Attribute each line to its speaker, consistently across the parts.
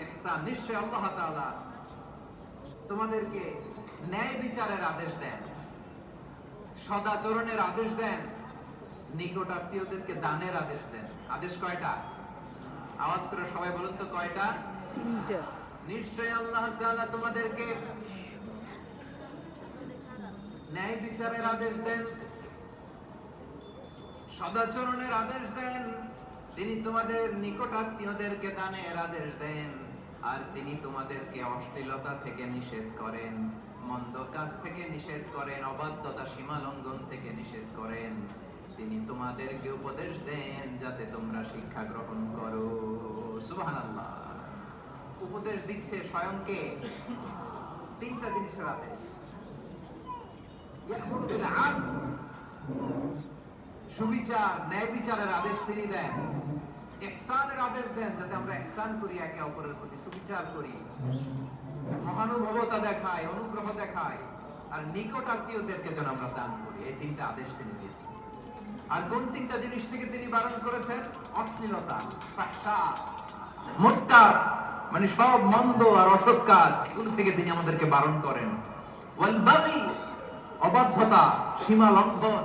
Speaker 1: ইহসান নিশ্চয় আল্লাহ তাআলা তোমাদেরকে ন্যায় বিচারের আদেশ দেন সদাচরণের আদেশ দেন নিকট আত্মীয়দেরকে দানের আদেশ দেন। আদেশ কয়টা? আওয়াজ করে সবাই বলুন তো কয়টা? নিশ্চয় আল্লাহ তাআলা তোমাদেরকে ন্যায় বিচারের আদেশ দেন সদাচরণের আদেশ দেন। তিনি তোমাদের নিকট আত্মীয়দেরকে দানের আদেশ দেন, আর তিনি তোমাদেরকে অশ্লীলতা থেকে নিষেধ করেন, মন্দ কাজ থেকে নিষেধ করেন, অবাধ্যতা সীমা লঙ্ঘন থেকে নিষেধ করেন। তিনি তোমাদেরকে উপদেশ দেন যাতে তোমরা শিক্ষা গ্রহণ করো। উপদেশ দিচ্ছে স্বয়ংকে। তিনটা জিনিসের আদেশ। সুবিচার ন্যায় বিচারের আদেশ তিনি দেন। ইহসানের আদেশ দেন যাতে আমরা ইহসান করি, একে অপরের প্রতি সুবিচার করি। মহানুভবতা দেখায়, অনুগ্রহ দেখায়, আর নিকট আত্মীয়দেরকে যেন আমরা দান করি। এই তিনটা আদেশ তিনি দিয়েছেন। আর কোন তিনটা জিনিস থেকে তিনি বারণ করেছেন? অশ্লীলতা মুনকার মানে সব মন্দ আর অসৎ কাজ, এগুলো থেকে তিনি আমাদেরকে বারণ করেন। অবাধ্যতা, সীমা লঙ্ঘন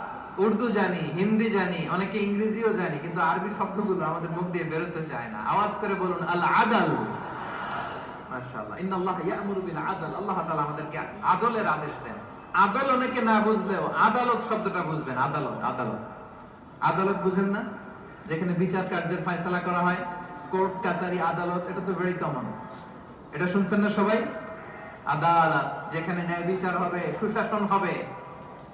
Speaker 1: উর্দু জানি, হিন্দি জানি, অনেকে ইংরেজিও জানি, কিন্তু আরবি শব্দগুলো আমাদের মুখ দিয়ে বেরোতে চায় না। আওয়াজ করে বলুন আদাল আল্লাহ আমাদেরকে আদল আদালত শব্দটা বুঝবেন। আদালত আদালত। আদালত বুঝেন না? যেখানে বিচার কার্যের করা হয়, কোর্ট আদালত, এটা তো কমন এটা শুনছেন না সবাই? আদালত, যেখানে ন্যায় বিচার হবে, সুশাসন হবে।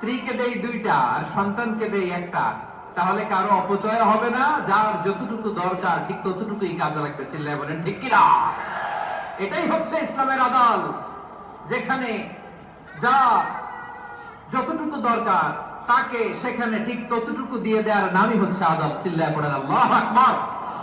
Speaker 1: স্ত্রীকে দেই দুইটা আর সন্তানকে দেই একটা, তাহলে কারও অপচয় হবে না। যার যতটুকু দরকার, ঠিক ততটুকুই কাজে লাগবে, চিল্লায় বলেন, ঠিক কিনা? এটাই হচ্ছে ইসলামের আদাল, যেখানে যা যতটুকু দরকার, তাকে সেখানে ঠিক ততটুকু দিয়ে দেওয়ার নামই হচ্ছে আদাল, চিল্লায় পড়েন আল্লাহ আকবার।